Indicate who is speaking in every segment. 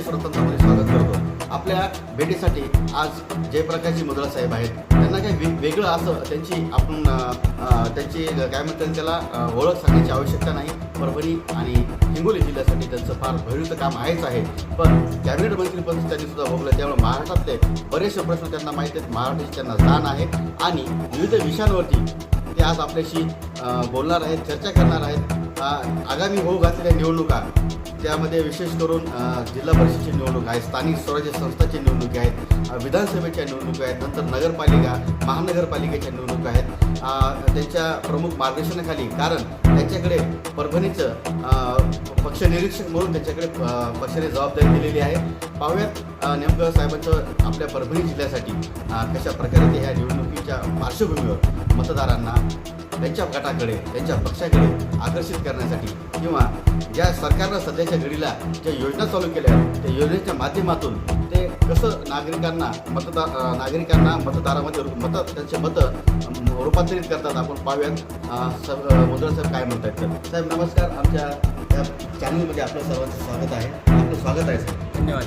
Speaker 1: विशेष स्वागत करतो. आपल्या भेटीसाठी आज जयप्रकाशजी मुद्रा साहेब आहेत. त्यांना काही वे वेगळं असं त्यांची आपण त्यांची काय म्हणतात त्याला ओळख सांगण्याची आवश्यकता नाही. परभणी आणि हिंगोली जिल्ह्यासाठी त्यांचं फार भविष्य काम आहेच आहे. पण कॅबिनेट मंत्रीपद त्यांनी सुद्धा भोगलं. त्यामुळे महाराष्ट्रातले बरेचसे प्रश्न त्यांना माहीत आहेत. महाराष्ट्राची त्यांना जाण आहे. आणि विविध विषयांवरती ते आज आपल्याशी बोलणार आहेत चर्चा करणार आहेत. आगामी होऊ घातलेल्या निवडणुका त्यामध्ये विशेष करून जिल्हा परिषदेची निवडणूक आहे स्थानिक स्वराज्य संस्थाची निवडणूक आहेत विधानसभेच्या निवडणूक आहेत नंतर नगरपालिका महानगरपालिकेच्या निवडणूक आहेत. त्यांच्या प्रमुख मार्गदर्शनाखाली कारण त्यांच्याकडे परभणीचं अ, पक्ष निरीक्षक म्हणून त्यांच्याकडे पक्षाने जबाबदारी दिलेली आहे. पाहूयात नेमकं साहेबांचं आपल्या परभणी जिल्ह्यासाठी कशा प्रकारे ते ह्या निवडणुकीच्या पार्श्वभूमीवर मतदारांना त्यांच्या गटाकडे त्यांच्या पक्षाकडे आकर्षित करण्यासाठी किंवा ज्या सरकारनं सध्याच्या घडीला ज्या योजना चालू केल्या त्या योजनेच्या माध्यमातून ते कसं नागरिकांना मतदार नागरिकांना मतदारामध्ये मत त्यांचे मतं रूपांतरित करतात आपण पाहूयात. मुद्रा साहेब काय म्हणतात तर? साहेब नमस्कार. आमच्या या चॅनलमध्ये आपलं सर्वांचं स्वागत आहे. आपलं स्वागत आहे सर.
Speaker 2: धन्यवाद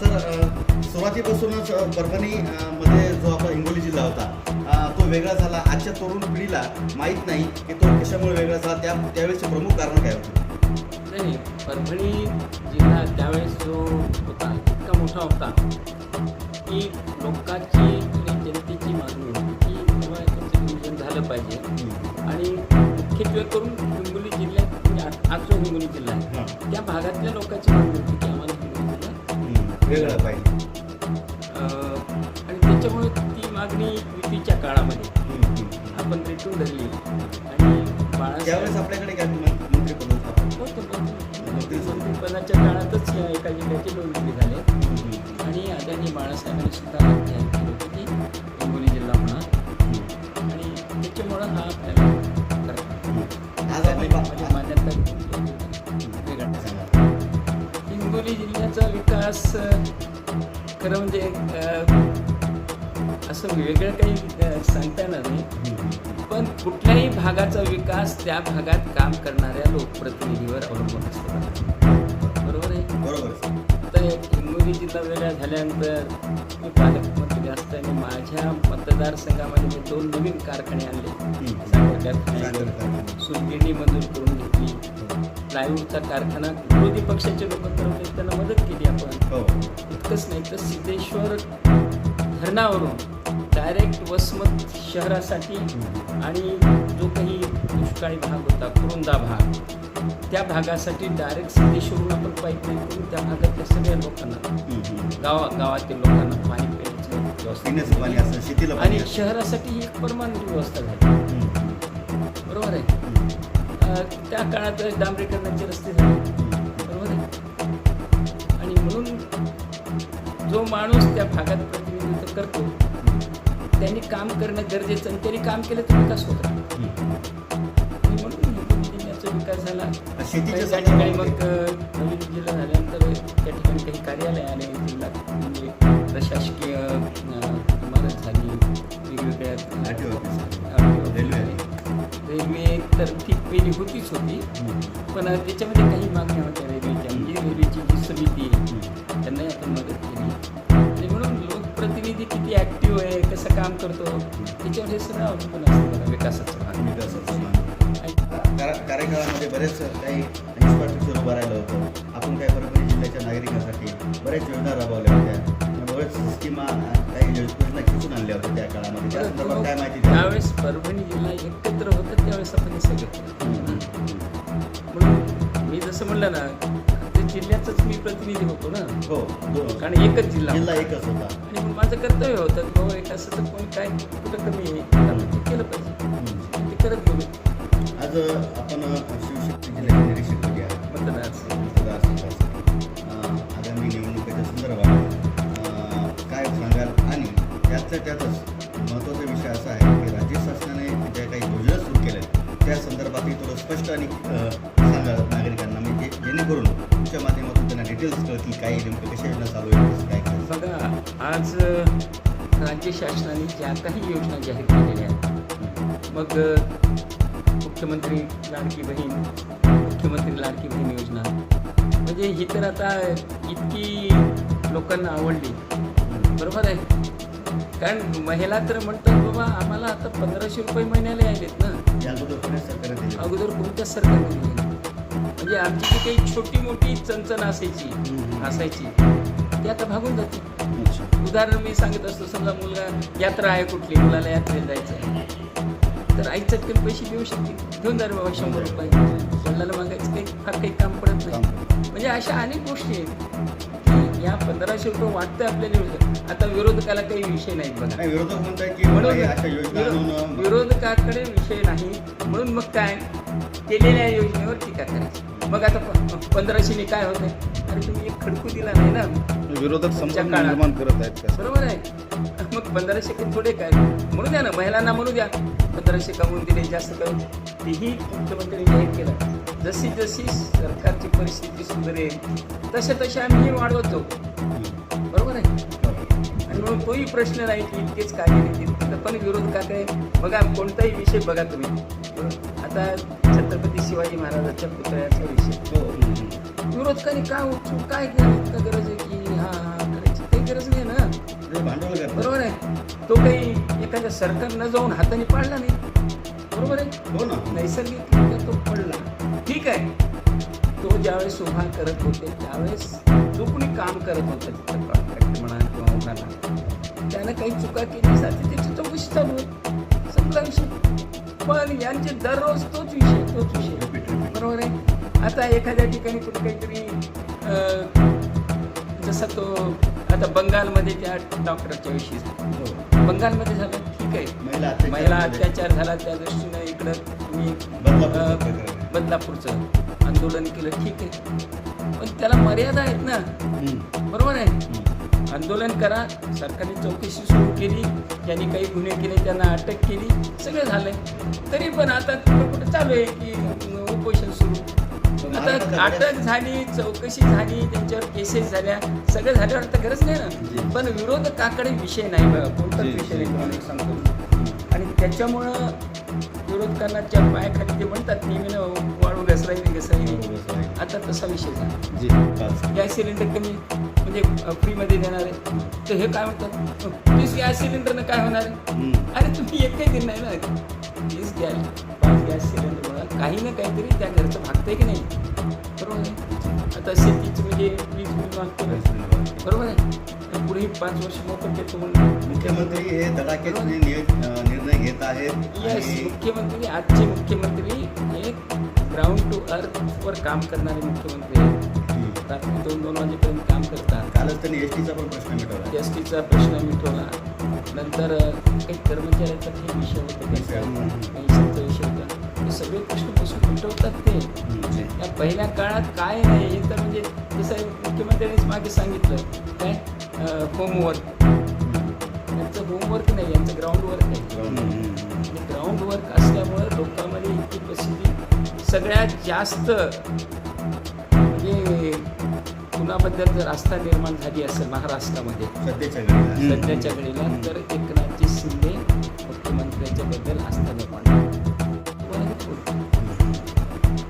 Speaker 1: सर सुरुवातीपासूनच अ, परभणी अ, मध्ये जो आपला हिंगोली जिल्हा होता तो वेगळा झाला. आजच्या तरुण पिढीला माहीत नाही की तो कशामुळे वेगळा झाला. त्या त्यावेळेचे प्रमुख कारण काय होते?
Speaker 2: नाही परभणी जिल्हा त्यावेळेस जो होता इतका मोठा होता की लोकांची आणि जनतेची मागणी होती की याचं नियोजन झालं पाहिजे. आणि मुख्यत्वे करून हिंगोली जिल्ह्यात म्हणजे आज- जो हिंगोली जिल्हा आहे. त्या भागातल्या लोकांची मागणी होती की आम्हाला हिंगोली जिल्हा
Speaker 1: वेगळा पाहिजे.
Speaker 2: मागणी युतीच्या काळामध्ये आपण रेटून धरली आणि
Speaker 1: त्यावेळेस आपल्याकडे काय मंत्रिपद
Speaker 2: मंत्रिपदाच्या काळातच एका जिल्ह्याचे दोन जिल्हे झाले. आणि आदरणीय बाळासाहेबांनी सुद्धा जाहीर केलं होतं की हिंगोली जिल्हा होणार आणि त्याच्यामुळं हा आपल्याला म्हणजे हिंगोली जिल्ह्याचा विकास खरं म्हणजे असं वेगळं काही सांगता येणार नाही. पण कुठल्याही भागाचा विकास त्या भागात काम करणाऱ्या लोकप्रतिनिधीवर अवलंबून असतो. बरोबर आहे?
Speaker 1: बरोबर.
Speaker 2: तर हिंगोली जिल्हा वेगळा झाल्यानंतर मी पालकमंत्री असताना माझ्या मतदारसंघामध्ये मी दोन नवीन कारखाने आणले. मंजूर करून घेतली. प्लायवूडचा कारखाना विरोधी पक्षाचे लोक करत त्यांना मदत केली आपण.
Speaker 1: हो.
Speaker 2: इतकंच नाही तर सिद्धेश्वर धरणावरून डायरेक्ट वसमत शहरासाठी आणि जो काही दुष्काळी भाग होता कुरुंदा भाग त्या भागासाठी डायरेक्ट सिद्धेश्वरून आपण पाईपलाईन करून त्या भागातल्या सगळ्या लोकांना. गावा गावातील लोकांना पाणी पिण्याची आणि. शहरासाठी एक परमानंट व्यवस्था झाली. बरोबर आहे? त्या काळात डांबरीकरणाचे रस्ते झाले. बरोबर आहे? आणि म्हणून जो माणूस त्या भागात प्रतिनिधित्व करतो त्यांनी काम करणं गरजेचं आणि त्यांनी काम केलं तर विकास होत म्हणून जिल्ह्याचा विकास झाला. त्या ठिकाणी मग
Speaker 1: संदर्भात-
Speaker 2: अ, नवीन जिल्हा झाल्यानंतर त्या ठिकाणी काही कार्यालय आले जिल्हा म्हणजे प्रशासकीय इमारत झाली वेगवेगळ्या
Speaker 1: रेल्वे
Speaker 2: तर ती पहिली होतीच होती. पण त्याच्यामध्ये काही मागण्या होत्या. हे सगळं अवलंबून असतं विकासाचं
Speaker 1: कार्यकाळामध्ये बरेच काही इन्फ्रास्ट्रक्चर उभं राहिलं होतं आपण काय परभणी जिल्ह्याच्या नागरिकांसाठी बऱ्याच योजना राबवल्या होत्या बरेच स्कीमा काही योजना खिचून आणल्या होत्या त्या काळामध्ये त्या संदर्भात काय माहिती?
Speaker 2: त्यावेळेस परभणी जिल्हा एकत्र होतं त्यावेळेस आपण हे सगळं. म्हणून मी जसं म्हणलं ना जिल्ह्याचंच मी प्रतिनिधी होतो ना.
Speaker 1: हो दोन.
Speaker 2: कारण एकच जिल्हा
Speaker 1: जिल्हा एकच होता.
Speaker 2: आणि माझं कर्तव्य होतं बाबा एक असं तर कोणी काय कुठं कमी ते केलं पाहिजे. ते करत गेलो.
Speaker 1: आज आपण शिवशक्ती जिल्ह्याचे निरीक्षक होते आगामी निवडणुकीच्या संदर्भात काय सांगाल? आणि त्यातल्या त्यातच महत्त्वाचा विषय असा आहे की राज्य शासनाने ज्या काही योजना सुरू केल्या त्या संदर्भातही थोडं स्पष्ट आणि सांगा नागरिकांना. जेणेकरून तुमच्या माध्यमातून त्यांना डिटेल्स कळतील काय नेमकं कशा योजना चालू कसं काय.
Speaker 2: बघा आज राज्य शासनाने ज्या काही योजना जाहीर केलेल्या आहेत मग मुख्यमंत्री लाडकी बहीण मुख्यमंत्री लाडकी बहीण योजना म्हणजे ही तर आता इतकी लोकांना आवडली बरोबर आहे. कारण महिला तर म्हणतात बाबा आम्हाला आता पंधराशे रुपये महिन्याला यायलेत ना.
Speaker 1: अगोदर कोणी सरकारने
Speaker 2: म्हणजे आमची जी काही छोटी मोठी चणचण असायची. असायची ती आता भागून जाते. उदाहरण मी सांगत असतो समजा मुलगा यात्रा आहे कुठली मुलाला यात्रेला जायचं आहे तर आई चटकन पैसे देऊ शकते. घेऊन जा रे बाबा शंभर रुपये. वडिलाला मागायचं काही फार काही काम पडत नाही. म्हणजे अशा अनेक गोष्टी आहेत या पंधराशे रुपये वाटतं आपल्याला आता विरोधकाला काही विषय बघा.
Speaker 1: नाही
Speaker 2: म्हणून विरोधकाकडे विषय नाही. म्हणून मग काय? केलेल्या योजनेवर टीका करायची. मग आता पंधराशेने काय होतंय? अरे तुम्ही एक खडकू दिला नाही ना.
Speaker 3: विरोधक
Speaker 2: काळात.
Speaker 3: निर्माण करत आहेत
Speaker 2: बरोबर आहे. मग पंधराशे थोडे काय? म्हणू द्या ना महिलांना म्हणू द्या. पंधराशे कमवून दिले जास्त करून. तेही मुख्यमंत्र्यांनी जाहीर केलं. जशी जशी सरकारची परिस्थिती सुधारेल तसे तसे आम्ही हे वाढवत. जाऊ बरोबर आहे? आणि म्हणून तोही प्रश्न नाही की इतकेच तर पण विरोध का काय? बघा कोणताही विषय बघा तुम्ही. आता छत्रपती शिवाजी महाराजांच्या पुतळ्याचा विषय
Speaker 1: हो.
Speaker 2: विरोधकांनी काय उठून काय केलं? का गरज आहे की हा हा करायची काही गरज नाही ना? बरोबर आहे. तो काही एखाद्या सरकार न जाऊन हाताने पाडला नाही. बरोबर आहे?
Speaker 1: हो ना.
Speaker 2: नैसर्गिक तो पडला. ठीक आहे. तो ज्यावेळेस उभा करत होते त्यावेळेस जो कोणी काम करत होता. तिथं कॉन्ट्रॅक्ट म्हणा किंवा त्यानं काही चुका केली जाते त्याची चौकशी चालू संपला विषय. पण यांचे दररोज तोच विषय. तोच विषय. बरोबर आहे आता एखाद्या ठिकाणी कुठे काहीतरी जसा तो आता बंगालमध्ये त्या डॉक्टरच्या विषयी.
Speaker 1: हो.
Speaker 2: बंगालमध्ये झालं ठीक आहे
Speaker 1: महिला अत्याचार.
Speaker 2: अत्याचार झाला त्या दृष्टीनं इकडं तुम्ही
Speaker 1: बदलापूरचं
Speaker 2: आंदोलन केलं ठीक आहे पण त्याला मर्यादा आहेत ना. बरोबर आहे. आंदोलन करा. सरकारने चौकशी सुरू केली. ज्यांनी काही गुन्हे केले त्यांना अटक केली. सगळं झालंय. तरी पण आता कुठं कुठं चालू आहे की उपोषण सुरू. आता अटक झाली चौकशी झाली त्यांच्यावर केसेस झाल्या. सगळं झाल्यावर आता गरज नाही. ना? पण विरोधकाकडे विषय नाही बघा. कोणताच
Speaker 3: जी,
Speaker 2: विषय. नाही सांगतो. आणि त्याच्यामुळं विरोधकांना ज्या पायाखाली ते म्हणतात नेहमी वाळू घसरायली घसरायली आता तसा विषय झाला. गॅस सिलेंडर कमी. म्हणजे फ्रीमध्ये देणार. आहे तर हे काय म्हणतात? तीस गॅस सिलेंडरनं काय होणार आहे. अरे तुम्ही एकही दिन नाही ना तीस गॅस पाच गॅस सिलेंडर काही ना काहीतरी त्या घरचं भागतंय की नाही? बरोबर आहे? आता शेतीचं म्हणजे वीज बिल मागतो. बरोबर आहे? पुढे पाच वर्ष मोफत देतो म्हणून.
Speaker 1: मुख्यमंत्री हे अं, निर्णय घेत आहेत
Speaker 2: येस मुख्यमंत्री आजचे मुख्यमंत्री हे ग्राउंड टू अर्थवर काम करणारे मुख्यमंत्री आहेत. रात्री दोन दोन वाजेपर्यंत
Speaker 1: कालच त्यांनी एस टीचा पण प्रश्न मिटवला.
Speaker 2: एस टीचा प्रश्न मिटवला. नंतर काही कर्मचाऱ्यांचा काही विषय होता. पेन्शनचा विषय होता. सगळे प्रश्न बसून मिटवतात ते. या पहिल्या काळात काय नाही हे तर म्हणजे जसं मुख्यमंत्र्यांनीच मागे सांगितलं काय? होमवर्क यांचं होमवर्क नाही यांचं ग्राउंड वर्क आहे. ग्राउंड वर्क असल्यामुळं लोकांमध्ये इतकी प्रसिद्धी सगळ्यात जास्त कुणाबद्दल जर आस्था निर्माण झाली असेल महाराष्ट्रामध्ये
Speaker 1: सध्याच्या घडीला.
Speaker 2: तर एकनाथजी शिंदे मुख्यमंत्र्यांच्या बद्दल आस्था निर्माण.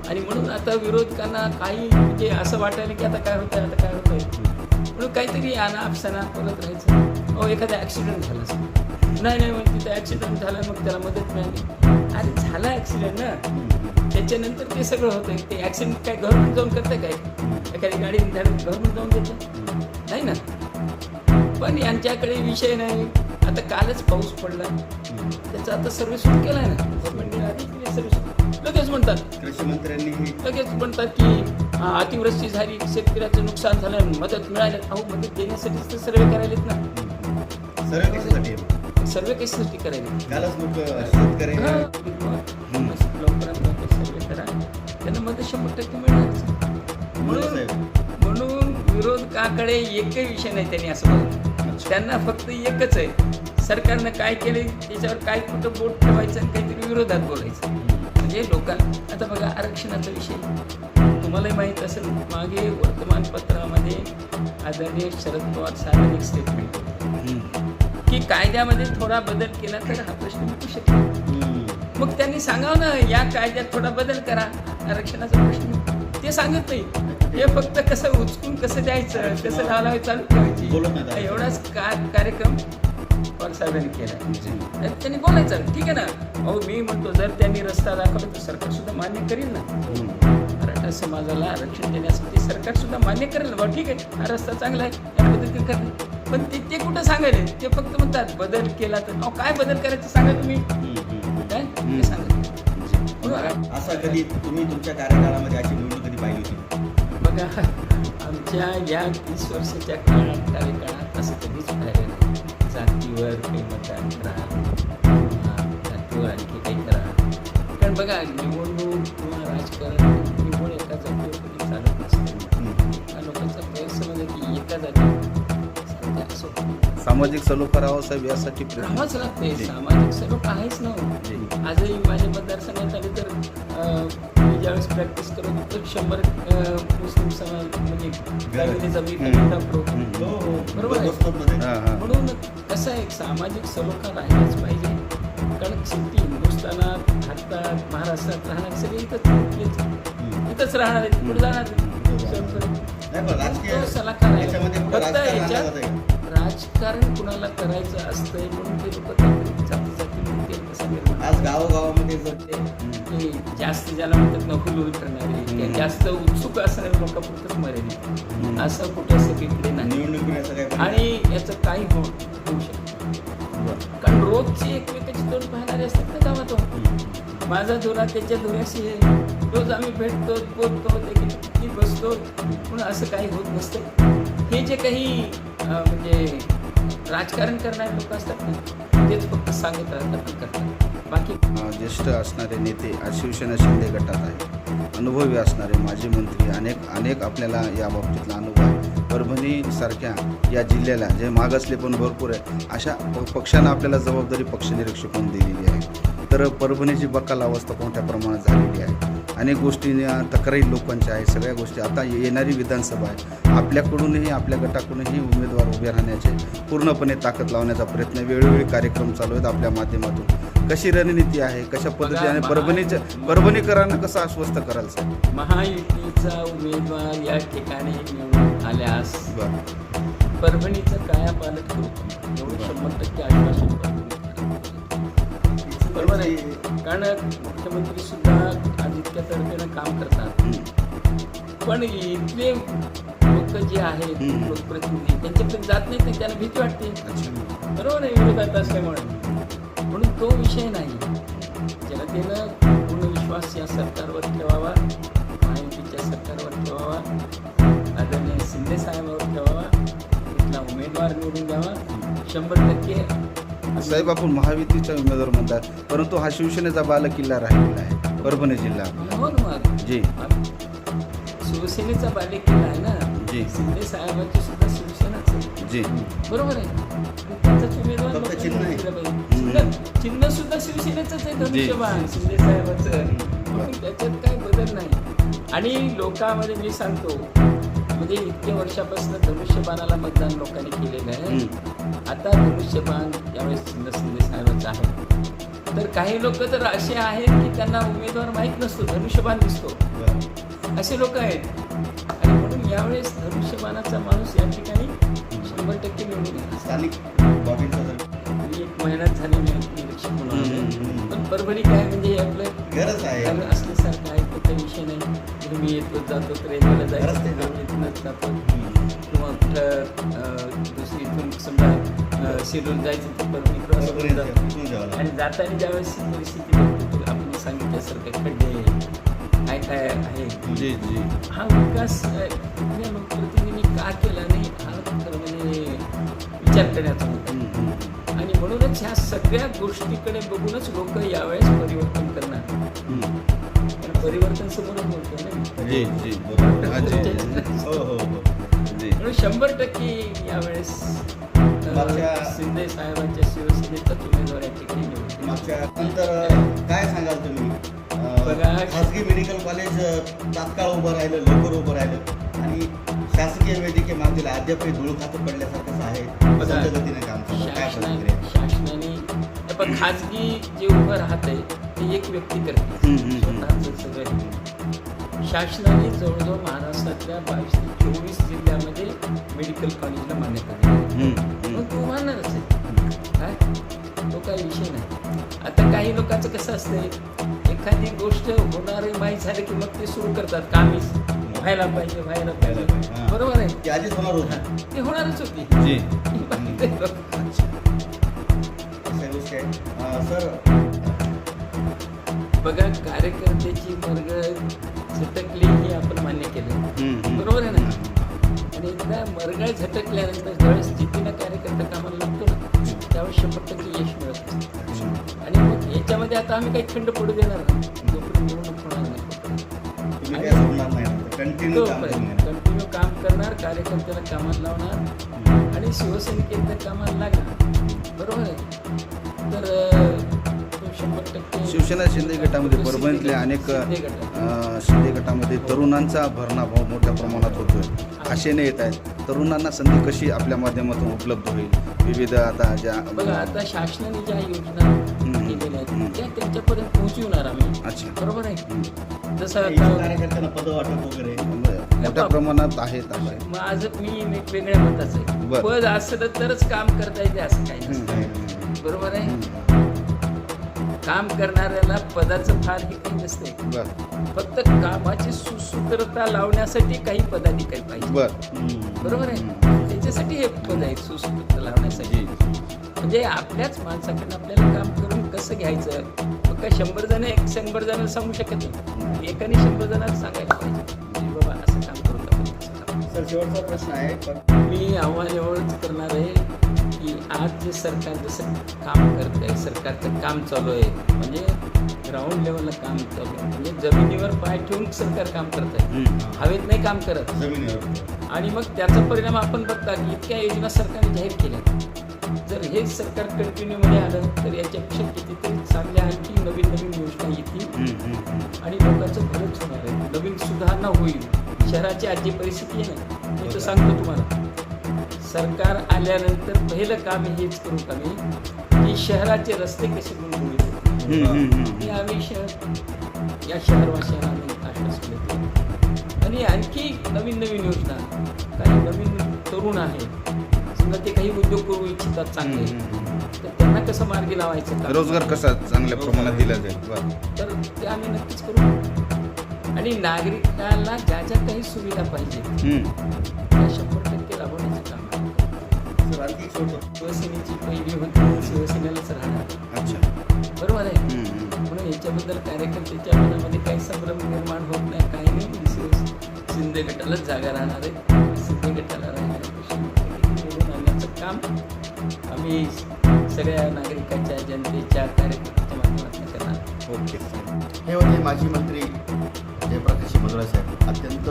Speaker 2: आणि म्हणून आता विरोधकांना काही म्हणजे असं वाटायला की आता काय होतंय आता काय होतंय? म्हणून काहीतरी अनाप सनाप बोलत राहायचं. अहो एखादा ॲक्सिडेंट झाला नाही नाही तिथे ॲक्सिडेंट झाला मग त्याला मदत मिळाली. अरे झाला ॲक्सिडेंट ना. त्याच्यानंतर ते सगळं होतं ते ॲक्सिडेंट काय गव्हर्नमेंट जाऊन करतं काय? एखादी गाडी गव्हर्नमेंट जाऊन देतं नाही ना? पण यांच्याकडे विषय नाही. आता कालच पाऊस पडला. त्याचा आता सर्व्हिस सुरू केलाय ना. गव्हर्नमेंटने आधी केली सर्व्हिस लगेच म्हणतात.
Speaker 1: कृषी मंत्र्यांनी
Speaker 2: लगेच म्हणतात की अतिवृष्टी झाली. शेतकऱ्याचं नुकसान झालं. मदत मिळाली. अहो मदत देण्यासाठीच तर सर्वे करायलेत ना.
Speaker 1: सर्व कशासाठी?
Speaker 2: सर्वे कशासाठी करायले
Speaker 1: कालच लोक शेतकरी
Speaker 2: टक्के
Speaker 1: साहेब
Speaker 2: म्हणून विरोधकाकडे एकही विषय नाही त्यांनी असं बघा त्यांना फक्त एकच आहे. सरकारनं काय केले त्याच्यावर काय कुठं बोट ठेवायचं आणि काहीतरी विरोधात बोलायचं. म्हणजे लोकांना आता बघा आरक्षणाचा विषय. तुम्हालाही माहीत असेल मागे वर्तमानपत्रामध्ये आदरणीय शरद पवार साहेबांनी स्टेटमेंट की कायद्यामध्ये थोडा बदल केला तर हा प्रश्न मिटू शकेल. मग त्यांनी सांगावं ना या कायद्यात थोडा बदल करा. आरक्षणाचा प्रश्न ते सांगत नाही. हे फक्त कसं उचकून कसं द्यायचं कसं लावायला चालू ठेवायची. एवढाच का कार्यक्रम साहेबांनी केला. त्यांनी बोलायचं. ठीक आहे ना? अहो मी म्हणतो जर त्यांनी रस्ता दाखवला तर सरकार सुद्धा मान्य करील ना. मराठा समाजाला आरक्षण देण्यासाठी सरकार सुद्धा मान्य करेल. बा ठीक आहे. हा रस्ता चांगला आहे. या पद्धतीने करा पण ते ते कुठं सांगायले? ते फक्त म्हणतात बदल केला तर. अहो काय बदल करायचं सांगा तुम्ही. काय? सांगा.
Speaker 1: असा कधी तुम्ही तुमच्या कार्यकाळामध्ये अशी
Speaker 2: बघा आमच्या या तीस वर्षाच्या काळात कार्यकाळात असं कधीच पाहिलं नाही. जातीवर काही मतदान करा जातीवर आणखी काही करा. कारण बघा निवडणूक किंवा राजकारण निवड एका जातीवर कधी चालत नसतं. लोकांचा की एका जाती असं
Speaker 3: सामाजिक सलोखा राहावा साहेब यासाठी
Speaker 2: राहावंच लागते सामाजिक सर्व आहेच ना हो. आजही माझ्या मतदारसंघात आले तर ज्यावेळेस प्रॅक्टिस करत होतो तर शंभर मुस्लिम समाज म्हणजे फॅमिलीचा मी
Speaker 3: हम्म.
Speaker 2: टाकलो
Speaker 1: हो हो.
Speaker 2: बरोबर आहे. म्हणून कसं आहे सामाजिक सलोखा राहिलाच पाहिजे. कारण शेवटी हिंदुस्थानात भारतात महाराष्ट्रात राहणारे सगळे इथंच इथंच- राहणार. आहेत पुढे जाणार नाही. सलाहकार आहे. फक्त याच्यात? राजकारण कुणाला करायचं असतंय म्हणून ते लोक
Speaker 1: आज गावोगावामध्ये जर
Speaker 2: ते ते जास्त ज्याला म्हणतात ना हुलूल करणारे किंवा जास्त उत्सुक असणारे लोकांपुरतच मरेल असं कुठं सगळीकडे नाही.
Speaker 1: निवडणुकीने सगळ्या
Speaker 2: आणि याचं काही हो होऊ शकतं. कारण रोजची एकमेकाची तोंड पाहणारे असतात ना गावात हो. माझा धुरा त्याच्या धुऱ्याशी आहे. रोज आम्ही भेटतो बोलतो देखील बसतो. पण असं काही होत नसतं. हे जे काही म्हणजे राजकारण करणारे लोक असतात ना तेच फक्त सांगत राहतात करतात. बाकी
Speaker 3: ज्येष्ठ असणारे नेते आज शिवसेना शिंदे गटात आहे अनुभवी असणारे माजी मंत्री अनेक अनेक आपल्याला या बाबतीतला अनुभव आहे. परभणी सारख्या या जिल्ह्याला जे मागासले पण भरपूर आहे अशा पक्षानं आपल्याला जबाबदारी पक्षनिरीक्षक म्हणून दिलेली आहे. तर परभणीची बकाल अवस्था कोणत्या प्रमाणात झालेली आहे. अनेक गोष्टी तक्रारी लोकांच्या आहे सगळ्या गोष्टी. आता येणारी विधानसभा आहे. आपल्याकडूनही आपल्या गटाकडूनही उमेदवार उभे राहण्याचे पूर्णपणे ताकद लावण्याचा प्रयत्न वेळोवेळी कार्यक्रम चालू आहेत आपल्या माध्यमातून. कशी रणनीती आहे? कशा पद्धतीने परभणीच्या परभणीकरांना कसं आश्वस्त कराल साहेब
Speaker 2: महायुतीचा उमेदवार या ठिकाणी आल्यास
Speaker 3: बरं.
Speaker 2: परभणीचं काया करू एवढं शंभर टक्के आश्वासन. बरोबर आहे? कारण मुख्यमंत्री सुद्धा आज इतक्या तर्फेनं काम करतात. पण इथले लोक जे आहेत. लोकप्रतिनिधी त्यांच्याकडे जात नाहीत ना त्यांना भीती वाटते. बरोबर आहे विरोधात असल्यामुळे. म्हणून तो विषय नाही. जनतेनं पूर्ण विश्वास या सरकारवर ठेवावा महायुतीच्या सरकारवर ठेवावा आदरणीय शिंदे साहेबांवर ठेवावा इथला उमेदवार निवडून द्यावा. शंभर टक्के
Speaker 3: साहेब आपण महायुतीचा उमेदवार म्हणतात परंतु हा शिवसेनेचा बालकिल्ला राहिलेला आहे. परभणी जिल्हा.
Speaker 2: हो ना मग
Speaker 3: जी.
Speaker 2: शिवसेनेचा बालेकिल्ला आहे ना?
Speaker 3: जी.
Speaker 2: शिंदे साहेबांची सुद्धा शिवसेनाच आहे.
Speaker 3: जी.
Speaker 2: बरोबर आहे. आणि त्यांचाच उमेदवार
Speaker 1: फक्त
Speaker 2: लोकांनी
Speaker 1: चिन्ह आहे.
Speaker 2: चिन्ह सुद्धा शिवसेनेचंच आहे धनुष्यबाण शिंदे साहेबाचं. त्याच्यात काही बदल नाही. आणि लोकांमध्ये मी सांगतो म्हणजे इतक्या वर्षापासून धनुष्यबाणाला मतदान लोकांनी केलेलं आहे. आता धनुष्यबाण यावेळेस शिंदे शिंदे साहेबाचं आहे. तर काही लोक तर असे आहेत की त्यांना उमेदवार माहीत नसतो धनुष्यबाण दिसतो. असे लोक आहेत. आणि म्हणून यावेळेस धनुष्यबाणाचा माणूस या ठिकाणी शंभर टक्के निवडून
Speaker 1: स्थानिक
Speaker 2: मी एक महिन्यात झाले निरीक्षक म्हणून. पण परभणी काय म्हणजे आपलं
Speaker 1: गरज आहे.
Speaker 2: असल्यासारखं आहे तो काही विषय नाही. तर मी येतो जातो तर रेल्वेला जायचं. तर जातो. किंवा दुसरी इथून समजा अं, शिरूर जायचं तर क्रॉस
Speaker 1: बरोबर
Speaker 2: करून. जातो. आणि जाताना ज्यावेळेस परिस्थिती तर आपण सांगितल्यासारखे खड्डे काय काय आहे.
Speaker 3: जी जी.
Speaker 2: हा विकास लोकप्रतिनिधींनी का केला नाही हा खरं म्हणजे विचार करण्याचा होता. आणि म्हणूनच ह्या सगळ्या गोष्टीकडे बघूनच लोक यावेळेस परिवर्तन करणार. कारण परिवर्तन समोरच बोलतो ना
Speaker 3: हा.
Speaker 1: हो हो
Speaker 2: शंभर टक्के यावेळेस
Speaker 1: मागच्या-
Speaker 2: शिंदे साहेबांच्या शिवसेनेचाच उमेदवार या ठिकाणी निवडून
Speaker 1: मागच्या नंतर काय सांगाल तुम्ही. खासगी मेडिकल कॉलेज तात्काळ उभं राहिलं लवकर उभं राहिलं आणि शासकीय वैद्यकीय महाविद्यालय अद्यापही धूळ खातं पडल्यासारखंच आहे गतीने काम. काय
Speaker 2: शासनाने पण खाजगी जे उभं राहत आहे ते एक व्यक्ती करते. स्वतःचं सगळं शासनाने जवळजवळ महाराष्ट्रातल्या बावीस ते चोवीस जिल्ह्यामध्ये मेडिकल कॉलेजला मान्यता दिली. मग तो मानणारच आहे. काय? तो काही विषय नाही. आता काही लोकांचं कसं असतंय एखादी गोष्ट होणार माहीत झालं की मग ते सुरू करतात कामीच व्हायला पाहिजे व्हायला पाहिजे. बरोबर आहे.
Speaker 1: ती आधीच होणार होती.
Speaker 2: ते होणारच होती.
Speaker 1: सर.
Speaker 2: बघा कार्यकर्त्याची मर्ग झटकली हे आपण मान्य केलं. बरोबर आहे ना? आणि एकदा मरगळ झटकल्यानंतर ज्यावेळेस जिद्दीनं कार्यकर्ता कामाला लागतो ना त्यावेळेस शंभर टक्के यश मिळत. आणि मग याच्यामध्ये आता आम्ही काही खंड पडू देणार नाही. जोपर्यंत निवडणूक होणार
Speaker 1: कंटिन्यू काम.
Speaker 2: कंटिन्यू काम करणार कार्यकर्त्याला कामाला लावणार आणि शिवसैनिक एकदा कामाला लागला बरोबर आहे. तर
Speaker 3: शिवसेना शिंदे गटामध्ये परभणीतले अनेक
Speaker 2: शिंदे
Speaker 3: गटामध्ये तरुणांचा भरणा भाव मोठ्या प्रमाणात होतोय. आशेने येत आहेत. तरुणांना संधी कशी आपल्या माध्यमातून उपलब्ध होईल? विविध आता ज्या
Speaker 2: बघा आता शासनाने ज्या योजना केलेल्या
Speaker 3: हम्म.
Speaker 2: आहेत त्या त्यांच्यापर्यंत पोहोचवणार आम्ही.
Speaker 3: अच्छा.
Speaker 2: बरोबर आहे. जसं
Speaker 1: कार्यकर्त्यांना पद वाटप वगैरे.
Speaker 3: मोठ्या प्रमाणात आहेत आहे
Speaker 2: माझं मी वेगवेगळ्या मताचं आहे. पद असलं तरच काम करता येते असं काही. बरोबर आहे? काम करणाऱ्याला पदाचं फार हे काही नसते फक्त कामाची सुसूत्रता लावण्यासाठी काही पदाधिकारी पाहिजे.
Speaker 3: बर.
Speaker 2: बरोबर आहे? त्याच्यासाठी हे पद आहे सुसूत्रता लावण्यासाठी. म्हणजे आपल्याच माणसाकडनं आपल्याला काम करून कसं घ्यायचं? मग काय शंभर जण एक शंभर जणांना सांगू शकत नाही. एकाने शंभर जणांना सांगायला पाहिजे. की बाबा असं काम करून
Speaker 1: सर शेवटचा प्रश्न आहे पण
Speaker 2: मी आव्हान एवढंच करणार आहे की आज जे सरकार जसं काम करत आहे सरकारचं काम चालू आहे म्हणजे ग्राउंड लेवलला काम चालू आहे. म्हणजे जमिनीवर पाय ठेवून सरकार काम करत आहे. हवेत नाही काम करत.
Speaker 1: जमिनीवर.
Speaker 2: आणि मग त्याचा परिणाम आपण बघता की इतक्या योजना सरकारने जाहीर केल्या. जर हे सरकार कंटिन्यूमध्ये आलं तर याच्यापेक्षा कितीतरी चांगल्या आणखी नवीन नवीन योजना येतील. आणि लोकांचं भरच होणार आहे. नवीन सुधारणा होईल. शहराची आजची परिस्थिती आहे ना मी तर सांगतो तुम्हाला. सरकार आल्यानंतर पहिलं काम हेच करू मी? की शहराचे रस्ते कसे गुणगुणित आम्ही शहर या शहरवासियांना आम्ही आश्वासन देतो. आणि आणखी नवीन नवीन योजना काही नवीन तरुण आहेत समजा ते काही उद्योग करू इच्छितात चांगले तर त्यांना कसं मार्गी लावायचं?
Speaker 3: रोजगार कसा चांगल्या प्रमाणात दिला जाईल?
Speaker 2: तर ते आम्ही नक्कीच करू. आणि नागरिकांना ज्या ज्या काही सुविधा पाहिजे
Speaker 1: सोडतो
Speaker 2: शिवसेनेची पहिली होती शिवसेनेलाच राहणार
Speaker 3: अच्छा.
Speaker 2: बरोबर आहे. म्हणून याच्याबद्दल कार्यकर्त्याच्या मनामध्ये काही संभ्रम निर्माण होत नाही. काही नाही. शिंदे गटालाच जागा राहणार आहे. शिंदे गटाला राहणार आहे. काम आम्ही सगळ्या नागरिकांच्या जनतेच्या कार्यकर्त्याच्या माध्यमातून करणार
Speaker 3: ओके.
Speaker 1: हे होते माजी मंत्री जयप्रकाश मुदळे साहेब. अत्यंत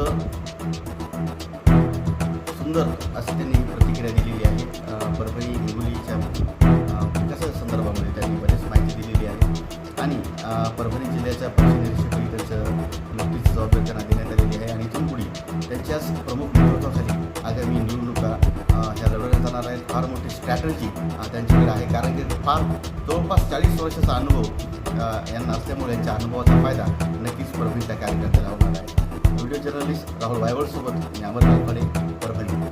Speaker 1: सुंदर अशी त्यांनी प्रतिक्रिया दिलेली आहे. परभणी हिंगोलीच्या अ, विकासासंदर्भामध्ये त्यांनी बरेच माहिती दिलेली आहे. आणि परभणी जिल्ह्याच्या पक्ष त्यांचं नोकरीची जबाबदारी त्यांना देण्यात आलेली आहे. आणि इथून पुढे त्यांच्याच प्रमुख नेतृत्वाखाली आगामी निवडणुका ह्या लढवल्या जाणार आहेत फार मोठी स्ट्रॅटर्जी त्यांच्याकडे आहे. कारण की फार जवळपास चाळीस वर्षाचा अनुभव यांना असल्यामुळे यांच्या अनुभवाचा फायदा नक्कीच परभणीच्या कार्यकर्त्याला होणार आहे. व्हिडिओ जर्नलिस्ट राहुल वायवळसोबत मी अमर कालपडे परभणी